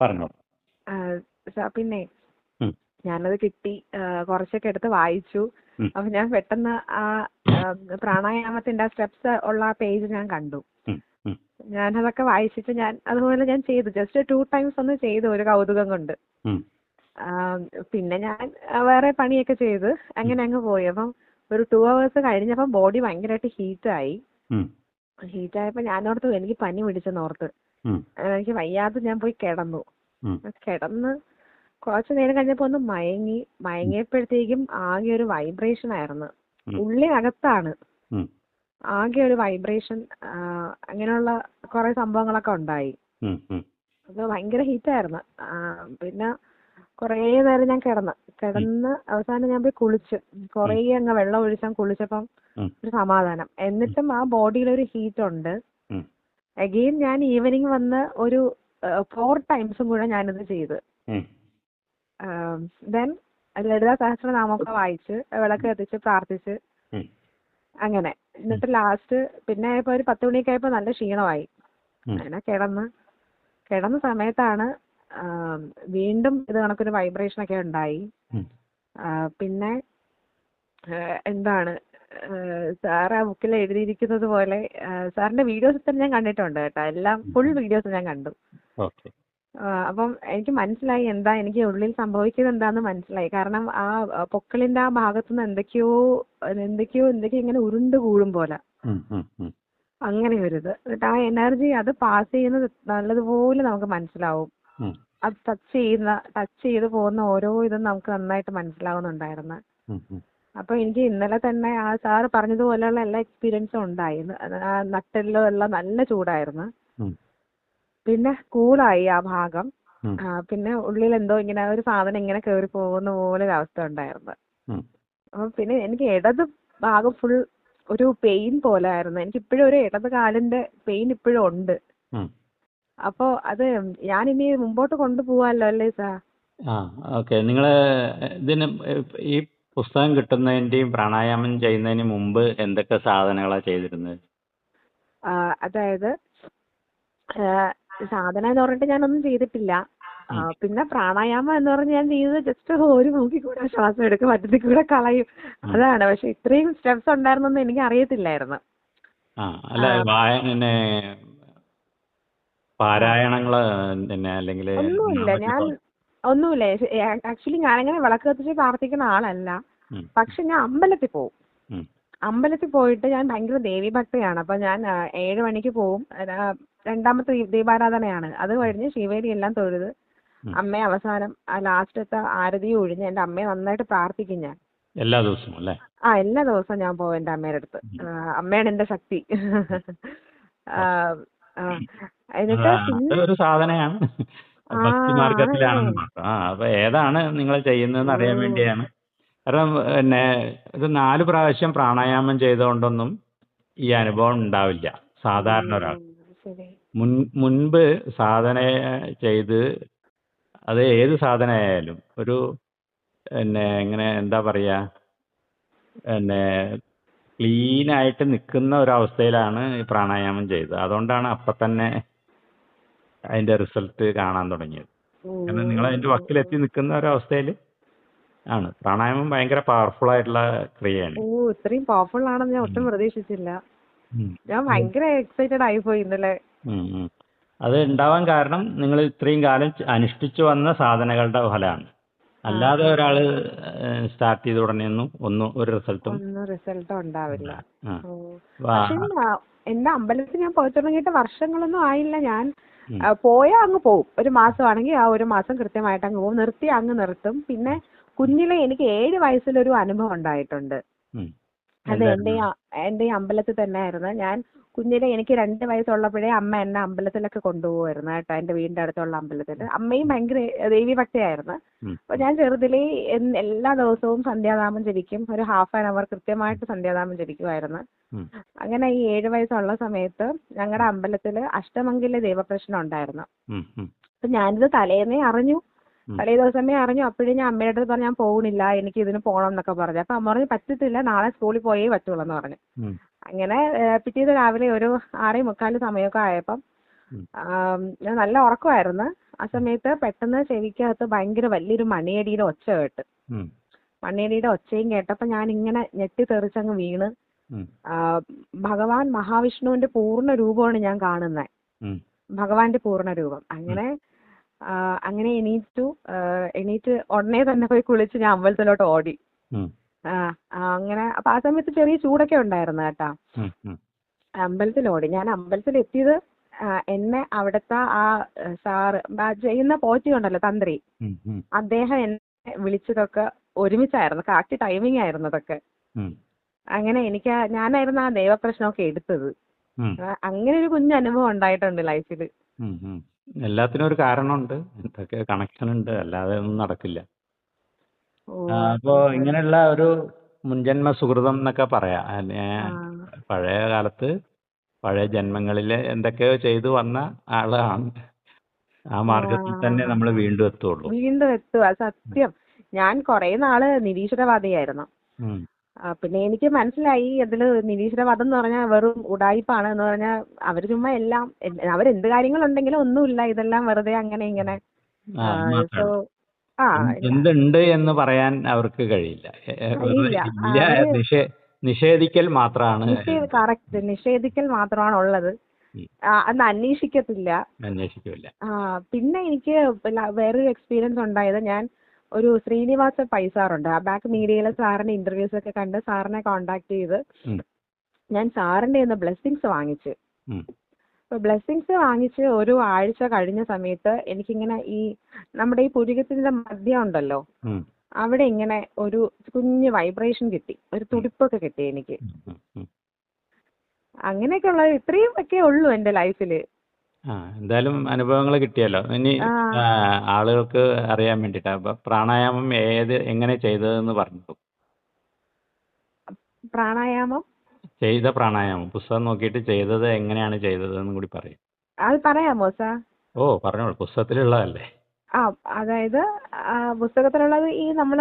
പറഞ്ഞോളൂ ആ, പിന്നെ. ഞാനത് കിട്ടി കുറച്ചൊക്കെ എടുത്ത് വായിച്ചു. അപ്പൊ ഞാൻ പെട്ടെന്ന് ആ പ്രാണായാമത്തിന്റെ ആ സ്റ്റെപ്സ് ഉള്ള ആ പേജ് ഞാൻ കണ്ടു. ഞാൻ അതൊക്കെ ഞാനതൊക്കെ വായിച്ചിട്ട് ഞാൻ അതുപോലെ ഞാൻ ചെയ്തു. ജസ്റ്റ് ടു ടൈംസ് ഒന്ന് ചെയ്തു ഒരു കൗതുകം കൊണ്ട്. പിന്നെ ഞാൻ വേറെ പണിയൊക്കെ ചെയ്ത് അങ്ങനെ അങ്ങ് പോയി. അപ്പം ഒരു ടു അവേഴ്സ് കഴിഞ്ഞപ്പം ബോഡി ഭയങ്കരമായിട്ട് ഹീറ്റായി ഹീറ്റായപ്പോ ഞാൻ ഓർത്തു എനിക്ക് പനി പിടിച്ചെന്നോർത്ത് ഉം, എനിക്ക് വയ്യാതെ ഞാൻ പോയി കിടന്നു. കിടന്ന് കുറച്ചു നേരം കഴിഞ്ഞപ്പോ ഒന്ന് മയങ്ങി മയങ്ങിയപ്പോഴത്തേക്കും ആകെ ഒരു വൈബ്രേഷൻ ആയിരുന്നു. ഉം. ഉള്ളിനകത്താണ് ഉം, ആകെ ഒരു വൈബ്രേഷൻ അങ്ങനെയുള്ള കുറെ സംഭവങ്ങളൊക്കെ ഉണ്ടായി. അപ്പൊ ഭയങ്കര ഹീറ്റായിരുന്നു പിന്നെ കുറേ നേരം ഞാൻ കിടന്ന് കിടന്ന് അവസാനം ഞാൻ പോയി കുളിച്ച്. കുറേ അങ്ങ് വെള്ളം ഒഴിച്ചാൽ കുളിച്ചപ്പം ഒരു സമാധാനം. എന്നിട്ടും ആ ബോഡിയിൽ ഒരു ഹീറ്റ് ഉണ്ട്. അഗെയിൻ ഞാൻ ഈവനിങ് വന്ന് ഒരു ഫോർ ടൈംസും കൂടെ ഞാനിത് ചെയ്ത്. ദെൻ ലളിത സഹസ്രനാമൊക്കെ വായിച്ച് വിളക്ക് കത്തിച്ച് പ്രാർത്ഥിച്ച് അങ്ങനെ. എന്നിട്ട് ലാസ്റ്റ് പിന്നെ ആയപ്പോ ഒരു പത്ത് മണിയൊക്കെ ആയപ്പോ നല്ല ക്ഷീണമായി. അങ്ങനെ കിടന്ന് കിടന്ന സമയത്താണ് വീണ്ടും ഇത് കണക്കൊരു വൈബ്രേഷൻ ഒക്കെ ഉണ്ടായി. പിന്നെ എന്താണ് സാർ ആ ബുക്കിൽ എഴുതിയിരിക്കുന്നത് പോലെ സാറിന്റെ വീഡിയോസ് തന്നെ ഞാൻ കണ്ടിട്ടുണ്ട് കേട്ടോ. എല്ലാം ഫുൾ വീഡിയോസ് ഞാൻ കണ്ടു. അപ്പം എനിക്ക് മനസ്സിലായി എന്താ എനിക്ക് ഉള്ളിൽ സംഭവിക്കുന്നത് എന്താന്ന് മനസ്സിലായി. കാരണം ആ പൊക്കിളിന്റെ ആ ഭാഗത്തുനിന്ന് എന്തൊക്കെയോ എന്തൊക്കെയോ എന്തൊക്കെയോ ഇങ്ങനെ ഉരുണ്ട് കൂടും പോലെ. അങ്ങനെ ഒരു ഇത് ആ എനർജി അത് പാസ് ചെയ്യുന്നത് നല്ലതുപോലെ നമുക്ക് മനസ്സിലാവും. അത് ടച്ച് ചെയ്യുന്ന ടച്ച് ചെയ്ത് പോകുന്ന ഓരോ ഇതും നമുക്ക് നന്നായിട്ട് മനസ്സിലാവുന്നുണ്ടായിരുന്നു. ഉം, ഉം. അപ്പൊ എനിക്ക് ഇന്നലെ തന്നെ ആ സാറ് പറഞ്ഞതുപോലെയുള്ള എല്ലാ എക്സ്പീരിയൻസും ഉണ്ടായി ആ നട്ടെല്ലും എല്ലാം നല്ല ചൂടായിരുന്നു. പിന്നെ കൂളായി ആ ഭാഗം പിന്നെ ഉള്ളിൽ എന്തോ ഇങ്ങനെ ഒരു സാധനം ഇങ്ങനെ കയറി പോകുന്ന പോലെ ഒരു അവസ്ഥ ഉണ്ടായിരുന്നു. അപ്പൊ പിന്നെ എനിക്ക് ഇടത് ഭാഗം ഫുൾ ഒരു പെയിൻ പോലെ ആയിരുന്നു എനിക്ക് ഇപ്പോഴും ഒരു ഇടത് കാലിന്റെ പെയിൻ ഇപ്പോഴും ഉണ്ട്. അപ്പോ അത് ഇനി മുമ്പോട്ട് കൊണ്ടുപോവാല്ലോ അല്ലേ സാർ ഓക്കെ നിങ്ങൾ ഇതിന് ഈ പുസ്തകം കിട്ടുന്നതിന്റെയും പ്രാണായാമം ചെയ്യുന്നതിന് മുമ്പ് എന്തൊക്കെ സാധനങ്ങളാ ചെയ്തിരുന്നത് ആഹ് അതായത് ഏഹ് സാധന എന്ന് പറഞ്ഞിട്ട് ഞാനൊന്നും ചെയ്തിട്ടില്ല. പിന്നെ പ്രാണായാമം എന്ന് പറഞ്ഞ് ഞാൻ ചെയ്തത് ജസ്റ്റ് ഒരു മൂക്കിൽ കൂടെ ശ്വാസം എടുക്കും മറ്റത്തിൽ കൂടെ കളയും. അതാണ്. പക്ഷെ ഇത്രയും സ്റ്റെപ്സ് ഉണ്ടായിരുന്നെന്ന് എനിക്ക് അറിയത്തില്ലായിരുന്നു. അല്ല ആ. വായ പിന്നെ പാരായണങ്ങൾ പിന്നെ അല്ലെങ്കിൽ ഒന്നുമില്ല. ഞാൻ ഒന്നുമില്ല. ആക്ച്വലി ഞാനങ്ങനെ വിളക്ക് കത്തിച്ച് പ്രാർത്ഥിക്കുന്ന ആളല്ല. പക്ഷെ ഞാൻ അമ്പലത്തിൽ പോവും. അമ്പലത്തിൽ പോയിട്ട് ഞാൻ ഭയങ്കര ദേവീഭക്തയാണ്. അപ്പൊ ഞാൻ ഏഴ് മണിക്ക് പോവും. രണ്ടാമത്തെ ദീപാരാധനയാണ്. അത് കഴിഞ്ഞ് ശിവേരി എല്ലാം തൊഴുത്. അമ്മയെ അവസാനം ആ ലാസ്റ്റത്തെ ആരതി ഒഴിഞ്ഞ് എന്റെ അമ്മയെ നന്നായിട്ട് പ്രാർത്ഥിക്കും ഞാൻ. എല്ലാ ദിവസവും അല്ലേ? ആ എല്ലാ ദിവസവും ഞാൻ പോവും എന്റെ അമ്മയുടെ അടുത്ത്. അമ്മയാണ് എന്റെ ശക്തി. എന്നിട്ട് ഒരു സാധനയാണ്. ഭക്തി മാർഗത്തിലാണെന്ന്? മാത്രം. ആ അപ്പൊ ഏതാണ് നിങ്ങൾ ചെയ്യുന്നതെന്ന് അറിയാൻ വേണ്ടിയാണ്. കാരണം പിന്നെ ഇത് നാല് പ്രാവശ്യം പ്രാണായാമം ചെയ്തുകൊണ്ടൊന്നും ഈ അനുഭവം ഉണ്ടാവില്ല. സാധാരണ ഒരാൾ മുൻ മുൻപ് സാധന ചെയ്ത് അത് ഏത് സാധന ആയാലും ഒരു പിന്നെ ഇങ്ങനെ എന്താ പറയാ പിന്നെ ക്ലീൻ ആയിട്ട് നിൽക്കുന്ന അവസ്ഥയിലാണ് ഈ പ്രാണായാമം ചെയ്തത്. അതുകൊണ്ടാണ് അപ്പം തന്നെ അതിന്റെ റിസൾട്ട് കാണാൻ തുടങ്ങിയത്. കാരണം നിങ്ങൾ അതിന്റെ വക്കിലെത്തി നിൽക്കുന്ന ഒരവസ്ഥയിൽ ആണ്. പ്രാണായാമം ഭയങ്കര പവർഫുൾ ആയിട്ടുള്ള ക്രിയയാണ്. ഓ ഇത്രയും പവർഫുൾ ആണെന്ന് ഞാൻ ഒട്ടും പ്രതീക്ഷിച്ചില്ല. ഞാൻ ഭയങ്കര എക്സൈറ്റഡ് ആയി പോയി ഇന്നലെ. അത് ഉണ്ടാവാൻ കാരണം നിങ്ങൾ ഇത്രയും കാലം അനുഷ്ഠിച്ചു വന്ന സാധനങ്ങളുടെ ഫലമാണ്. അല്ലാതെ. ഒരാൾ സ്റ്റാർട്ട് ചെയ്ത ഉടനെയൊന്നും ഒന്നും ഒരു റിസൾട്ടും റിസൾട്ടും ഉണ്ടാവില്ല. എന്റെ അമ്പലത്തിൽ ഞാൻ പോയി തുടങ്ങിയിട്ട് വർഷങ്ങളൊന്നും ആയില്ല. ഞാൻ ഉം. ആ, പോയാ അങ്ങ് പോവും ഒരു മാസമാണെങ്കിൽ ആ ഒരു മാസം കൃത്യമായിട്ട് അങ്ങ് പോവും നിർത്തി അങ്ങ് നിർത്തും പിന്നെ കുഞ്ഞിലെ എനിക്ക് ഏഴ് വയസ്സിലൊരു അനുഭവം ഉണ്ടായിട്ടുണ്ട്. അത് എന്റെ എന്റെ അമ്പലത്തിൽ തന്നെയായിരുന്നു ഞാൻ കുഞ്ഞിലെ എനിക്ക് രണ്ട് വയസ്സുള്ളപ്പോഴേ അമ്മ എന്നെ അമ്പലത്തിലൊക്കെ കൊണ്ടുപോകുമായിരുന്നു കേട്ടോ എന്റെ വീടിന്റെ അടുത്തുള്ള അമ്പലത്തിൽ. അമ്മയും ഭയങ്കര ദേവി ഭക്തയായിരുന്നു. അപ്പൊ ഞാൻ ചെറുതിലേ എല്ലാ ദിവസവും സന്ധ്യാനാമം ജപിക്കും. ഒരു ഹാഫ് ആൻ അവർ കൃത്യമായിട്ട് സന്ധ്യാനാമം ജപിക്കുമായിരുന്നു. അങ്ങനെ ഈ ഏഴ് വയസ്സുള്ള സമയത്ത് ഞങ്ങളുടെ അമ്പലത്തിൽ അഷ്ടമംഗല ദൈവപ്രശ്നം ഉണ്ടായിരുന്നു. അപ്പൊ ഞാനിത് തലേന്നേ അറിഞ്ഞു. തലേ ദിവസമേ അറിഞ്ഞു. അപ്പോഴേ ഞാൻ അമ്മയുടെ അടുത്ത് പറഞ്ഞു ഞാൻ പോകണില്ല എനിക്ക് ഇതിന് പോകണം എന്നൊക്കെ പറഞ്ഞു. അപ്പൊ അമ്മ പറഞ്ഞു പറ്റത്തില്ല. നാളെ സ്കൂളിൽ പോയേ പറ്റുള്ളൂ എന്ന് പറഞ്ഞു. അങ്ങനെ പിറ്റേന്ന് രാവിലെ ഒരു ആറേ മുക്കാൽ സമയമൊക്കെ ആയപ്പം ഞാൻ നല്ല ഉറക്കമായിരുന്നു. ആ സമയത്ത് പെട്ടെന്ന് ചെവിക്കകത്ത് ഭയങ്കര വലിയൊരു മണിയടിയുടെ ഒച്ച കേട്ട്. മണിയടിയുടെ ഒച്ചയും കേട്ടപ്പോ ഞാൻ ഇങ്ങനെ ഞെട്ടി തെറിച്ചങ്ങ് വീണ്. ഭഗവാൻ മഹാവിഷ്ണുവിന്റെ പൂർണ രൂപമാണ് ഞാൻ കാണുന്നത്. ഭഗവാന്റെ പൂർണ രൂപം. അങ്ങനെ അങ്ങനെ എണീറ്റു. എണീറ്റ് ഉടനെ തന്നെ പോയി കുളിച്ച് ഞാൻ അമ്പലത്തിലോട്ട് ഓടി. അങ്ങനെ അപ്പൊ ആ സമയത്ത് ചെറിയ ചൂടൊക്കെ ഉണ്ടായിരുന്നു കേട്ടാ. അമ്പലത്തിൽ ഓടി ഞാൻ അമ്പലത്തിൽ എത്തിയത് എന്നെ അവിടുത്തെ ആ സാർ സാറ് ചെയ്യുന്ന പോറ്റി ഉണ്ടല്ലോ തന്ത്രി. അദ്ദേഹം എന്നെ വിളിച്ചതൊക്കെ ഒരുമിച്ചായിരുന്നു. കറക്റ്റ് ടൈമിംഗ് ആയിരുന്നു അതൊക്കെ. അങ്ങനെ എനിക്ക് ഞാനായിരുന്നു ആ ദൈവപ്രശ്നമൊക്കെ എടുത്തത്. അങ്ങനെ ഒരു കുഞ്ഞു അനുഭവം ഉണ്ടായിട്ടുണ്ട് ലൈഫിൽ. എല്ലാത്തിനും ഒരു കാരണമുണ്ട്. എന്തൊക്കെ കണക്ഷൻ ഉണ്ട്. അല്ലാതെ ഒന്നും നടക്കില്ല. അപ്പോ ഇങ്ങനെയുള്ള ഒരു മുൻജന്മ സുഹൃതം എന്നൊക്കെ പറയാം. അല്ലെ, പഴയ കാലത്ത് പഴയ ജന്മങ്ങളിൽ എന്തൊക്കെയോ ചെയ്തു വന്ന ആളാണ്. ആ മാർഗത്തിൽ തന്നെ നമ്മൾ വീണ്ടും എത്തുള്ളൂ. വീണ്ടും എത്തുക സത്യം. ഞാൻ കൊറേ നാൾ നിരീശ്വരവാദിയായിരുന്നു. ആ, പിന്നെ എനിക്ക് മനസ്സിലായി അതിൽ നിരീശ്വരവാദം എന്ന് പറഞ്ഞാൽ വെറും ഉടായിപ്പാണ് എന്ന് പറഞ്ഞാൽ അവർ ചുമ്മാ എല്ലാം അവരെന്ത് കാര്യങ്ങളുണ്ടെങ്കിലും ഒന്നുമില്ല ഇതെല്ലാം വെറുതെ അങ്ങനെ ഇങ്ങനെ. ആ, എന്തുണ്ട് എന്ന് പറയാൻ അവർക്ക് കഴിയില്ല. നിഷേധിക്കൽ മാത്രമാണ് കറക്റ്റ്. നിഷേധിക്കൽ മാത്രമാണ് ഉള്ളത്. അന്ന് അന്വേഷിക്കത്തില്ല. അന്വേഷിക്കില്ല. ആ പിന്നെ എനിക്ക് വേറൊരു എക്സ്പീരിയൻസ് ഉണ്ടായത് ഞാൻ ഒരു ശ്രീനിവാസ പൈസാറുണ്ട് ആ ബാക്ക് മീഡിയയിലെ സാറിന്റെ ഇന്റർവ്യൂസ് ഒക്കെ കണ്ട് സാറിനെ കോണ്ടാക്ട് ചെയ്ത് ഞാൻ സാറിന്റെ നിന്ന് ബ്ലെസ്സിങ്സ് വാങ്ങിച്ചു. അപ്പൊ ബ്ലെസ്സിങ്സ് വാങ്ങിച്ച് ഒരു ആഴ്ച കഴിഞ്ഞ സമയത്ത് എനിക്കിങ്ങനെ ഈ നമ്മുടെ ഈ പുരുകത്തിന്റെ മധ്യം ഉണ്ടല്ലോ അവിടെ ഇങ്ങനെ ഒരു കുഞ്ഞ് വൈബ്രേഷൻ കിട്ടി ഒരു തുടിപ്പൊക്കെ കിട്ടി എനിക്ക് ഉം. ഉം. ഉം. അങ്ങനെയൊക്കെ ഉള്ളത് ഇത്രയും ഒക്കെ ഉള്ളൂ എന്റെ ലൈഫിൽ ആ എന്തായാലും അനുഭവങ്ങൾ കിട്ടിയല്ലോ. ഇനി ആ. ആളുകൾക്ക് അറിയാൻ വേണ്ടിട്ടാ. അപ്പൊ പ്രാണായാമം ഏത് എങ്ങനെ ചെയ്തതെന്ന് പറഞ്ഞു പ്രാണായാമം? ചെയ്ത പ്രാണായാമം. പുസ്തകം നോക്കിയിട്ട് ചെയ്തത് എങ്ങനെയാണ് ചെയ്തതെന്നും കൂടി പറയും. അത് പറയാമോ സാർ? ഓ പറഞ്ഞോളൂ. പുസ്തകത്തിലുള്ളതല്ലേ? ആ അതായത് ആ, പുസ്തകത്തിലുള്ളത് ഈ നമ്മൾ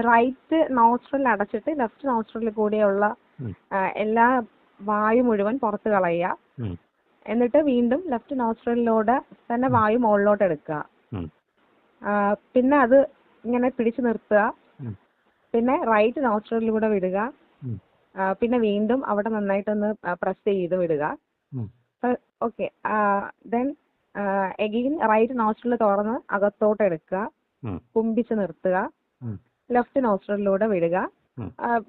റൈറ്റ് നോസ്ട്രൽ അടച്ചിട്ട് ലെഫ്റ്റ് നോസ്ട്രലിൽ കൂടെയുള്ള ഉം. ആ, എല്ലാ വായു മുഴുവൻ പുറത്ത് കളയുക. ഉം. എന്നിട്ട് വീണ്ടും ലെഫ്റ്റ് നോസ്ട്രലിലൂടെ തന്നെ വായു മുകളിലോട്ട് എടുക്കുക. പിന്നെ അത് ഇങ്ങനെ പിടിച്ചു നിർത്തുക. പിന്നെ റൈറ്റ് നോസ്ട്രലിലൂടെ വിടുക. പിന്നെ വീണ്ടും അവിടെ നന്നായിട്ടൊന്ന് പ്രസ് ചെയ്ത് വിടുക. Okay then again right nostril തുറന്ന് അകത്തോട്ട് എടുക്കുക. കുമ്പിച്ച് നിർത്തുക. ലെഫ്റ്റ് നോസ്ട്രലിലൂടെ വിടുക.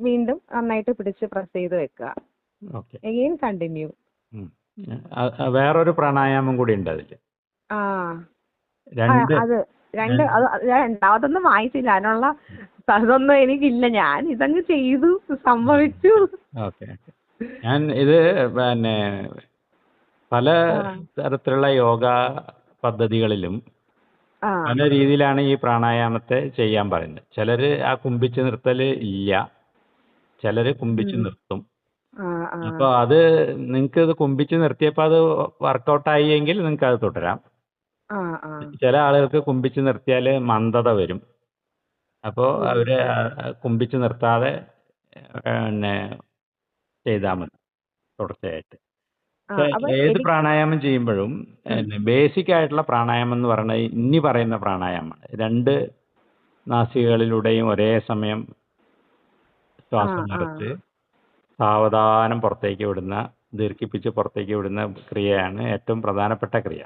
വീണ്ടും നന്നായിട്ട് പിടിച്ച് പ്രസ് ചെയ്ത് വെക്കുക. എഗെയിൻ കണ്ടിന്യൂ വേറൊരു പ്രാണായാമം കൂടി ഉണ്ട് അതിൽ. രണ്ട് അത് രണ്ട് അത് ഞാൻ രണ്ടാമതൊന്നും വായിച്ചില്ല അതിനുള്ള അതൊന്നും എനിക്കില്ല. ഞാൻ ഇതങ്ങ് ചെയ്തു സംഭവിച്ചു. ഓക്കെ ഞാൻ ഇത് പിന്നെ പല തരത്തിലുള്ള യോഗ പദ്ധതികളിലും പല രീതിയിലാണ് ഈ പ്രാണായാമത്തെ ചെയ്യാൻ പറയുന്നത്. ചിലര് ആ കുമ്പിച്ച് നിർത്തൽ ഇല്ല. ചിലര് കുമ്പിച്ച് നിർത്തും. അപ്പൊ അത് നിങ്ങൾക്ക് ഇത് കുമ്പിച്ച് നിർത്തിയപ്പോ അത് വർക്കൗട്ട് ആയി എങ്കിൽ നിങ്ങൾക്ക് അത് തുടരാം ചില ആളുകൾക്ക് കുമ്പിച്ച് നിർത്തിയാൽ മന്ദത വരും. അപ്പോൾ ഉം. അവർ കുമ്പിച്ച് നിർത്താതെ പിന്നെ ചെയ്താൽ മതി. തുടർച്ചയായിട്ട്. അപ്പൊ ഏത് പ്രാണായാമം ചെയ്യുമ്പോഴും ബേസിക് ആയിട്ടുള്ള പ്രാണായാമം എന്ന് പറയുന്നത് ഇനി പറയുന്ന പ്രാണായാമമാണ്. രണ്ട് നാസികകളിലൂടെയും ഒരേ സമയം ശ്വാസം. നിറച്ച് സാവധാനം പുറത്തേക്ക് വിടുന്ന ദീർഘിപ്പിച്ച് പുറത്തേക്ക് വിടുന്ന ക്രിയയാണ് ഏറ്റവും പ്രധാനപ്പെട്ട ക്രിയ.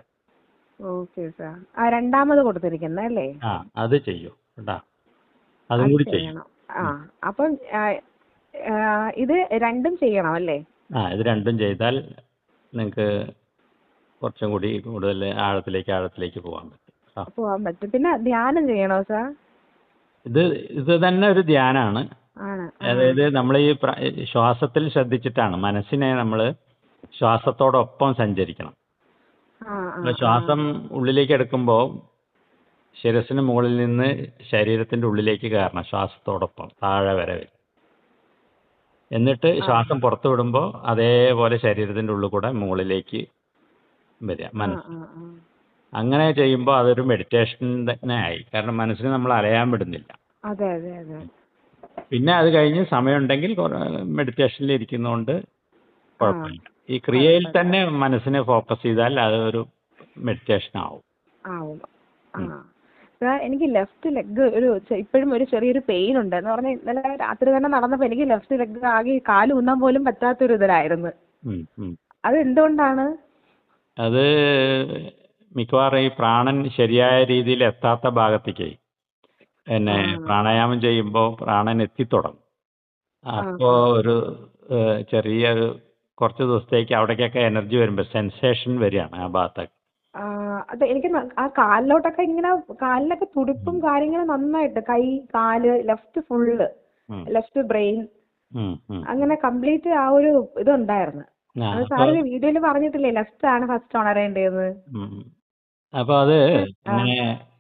Okay sir. ആ രണ്ടാമത് കൊടുത്തിരിക്കുന്നത് അല്ലേ? ആ അത് ചെയ്യൂ കേട്ടാ അതും കൂടി ചെയ്യും. ആ അപ്പം ഇത് രണ്ടും ചെയ്യണം അല്ലേ? ആ ഇത് രണ്ടും ചെയ്താൽ നിങ്ങൾക്ക് കുറച്ചും കൂടി കൂടുതൽ ആഴത്തിലേക്ക് ആഴത്തിലേക്ക് പോകാൻ പറ്റും. പോകാൻ പോവാൻ പറ്റും. പിന്നെ ധ്യാനം ചെയ്യണോ സാർ? ഇത് ഇത് തന്നെ ഒരു ധ്യാനാണ്. അതായത് നമ്മൾ ഈ ശ്വാസത്തിൽ ശ്രദ്ധിച്ചിട്ടാണ് മനസ്സിനെ നമ്മൾ ശ്വാസത്തോടൊപ്പം സഞ്ചരിക്കണം. ശ്വാസം ഉള്ളിലേക്ക് എടുക്കുമ്പോൾ ശിരസിന് മുകളിൽ നിന്ന് ശരീരത്തിന്റെ ഉള്ളിലേക്ക് കയറണം ശ്വാസത്തോടൊപ്പം താഴെ വരെ വരും. എന്നിട്ട് ശ്വാസം പുറത്തു വിടുമ്പോൾ അതേപോലെ ശരീരത്തിന്റെ ഉള്ളിൽ കൂടെ മുകളിലേക്ക് വരിക മനസ്സ്. അങ്ങനെ ചെയ്യുമ്പോൾ അതൊരു മെഡിറ്റേഷൻ തന്നെ ആയി. കാരണം മനസ്സിനെ നമ്മൾ അലയാൻ വിടുന്നില്ല. അതെ അതെ അതെ. പിന്നെ അത് കഴിഞ്ഞ് സമയമുണ്ടെങ്കിൽ മെഡിറ്റേഷനിൽ ഇരിക്കുന്നതുകൊണ്ട് കുഴപ്പമില്ല. ഈ ക്രിയയിൽ തന്നെ മനസ്സിനെ ഫോക്കസ് ചെയ്താൽ അത് ഒരു മെഡിറ്റേഷൻ ആവും. എനിക്ക് ലെഫ്റ്റ് ലെഗ് ഒരു ഇപ്പോഴും ഒരു ചെറിയൊരു പെയിൻ ഉണ്ട്. എന്ന് പറഞ്ഞാൽ ഇന്നലെ രാത്രി തന്നെ നടന്നപ്പോൾ എനിക്ക് ലെഫ്റ്റ് ലെഗ് ആകെ കാൽ ഊന്നാൻ പോലും പറ്റാത്തൊരു ഇതിലായിരുന്നു. അത് എന്തുകൊണ്ടാണ്? അത് മിക്കവാറും ഈ പ്രാണൻ ശരിയായ രീതിയിൽ എത്താത്ത ഭാഗത്തേക്ക്. പിന്നെ. പ്രാണായാമം ചെയ്യുമ്പോൾ പ്രാണൻ എത്തിത്തുടങ്ങും. അപ്പോ ഒരു ചെറിയ ഒരു കുറച്ച് ദിവസത്തേക്ക് അവിടേക്കൊക്കെ എനർജി വരുമ്പോൾ സെൻസേഷൻ വരികയാണ് ആ ഭാഗത്തൊക്കെ അതെ എനിക്ക് ആ കാലിലോട്ടൊക്കെ ഇങ്ങനെ കാലിലൊക്കെ തുടിപ്പും കാര്യങ്ങളും നന്നായിട്ട് കൈ കാൽ ലെഫ്റ്റ് ഫുള്ള് ലെഫ്റ്റ് ബ്രെയിൻ. അങ്ങനെ കംപ്ലീറ്റ് ആ ഒരു ഇതുണ്ടായിരുന്നു. അത് വീഡിയോയിൽ പറഞ്ഞിട്ടില്ലേ ലെഫ്റ്റ് ആണ് ഫസ്റ്റ് ഉണരേണ്ടത് എന്ന് അപ്പൊ അത്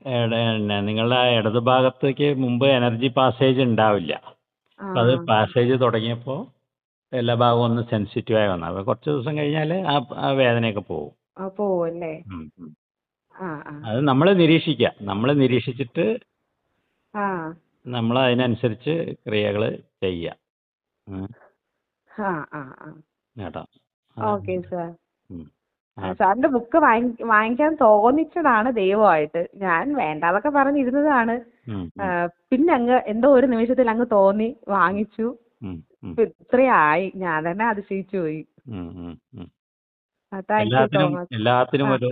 പിന്നെ നിങ്ങളുടെ ഇടത് ഭാഗത്തേക്ക് മുമ്പ് എനർജി പാസേജ് ഉണ്ടാവില്ല അപ്പൊ അത് പാസേജ് തുടങ്ങിയപ്പോൾ എല്ലാ ഭാഗവും ഒന്ന് സെൻസിറ്റീവ് ആയി വന്നു. അപ്പോൾ കുറച്ച് ദിവസം കഴിഞ്ഞാൽ ആ ആ വേദനയൊക്കെ പോകും. പോവല്ലേ? അത് നമ്മൾ നിരീക്ഷിക്കുക നമ്മൾ നിരീക്ഷിച്ചിട്ട് നമ്മൾ അതിനനുസരിച്ച് ക്രിയകൾ ചെയ്യുക കേട്ടോ? Okay sir. സാറിന്റെ ബുക്ക് വാങ്ങി വാങ്ങിക്കാൻ തോന്നിച്ചതാണ് ദൈവമായിട്ട്. ഞാൻ വേണ്ടാതൊക്കെ പറഞ്ഞിരുന്നതാണ്. ഇരുന്നതാണ്. പിന്നെ അങ്ങ് എന്തോ ഒരു നിമിഷത്തിൽ അങ്ങ് തോന്നി വാങ്ങിച്ചു. ഇത്രയായി. ഞാൻ തന്നെ അതിശയിച്ചു പോയി. എല്ലാത്തിനും ഒരു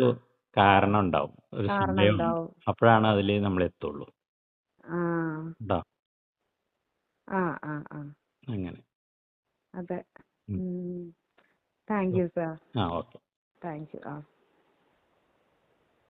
കാരണം ഉണ്ടാവും ഒരു സമയം അപ്പോഴാണ് അതിൽ നമ്മൾ എത്തുള്ളൂ. അങ്ങനെ. അതെ. താങ്ക് യു സാർ ആ ഓക്കെ. താങ്ക് യു ആ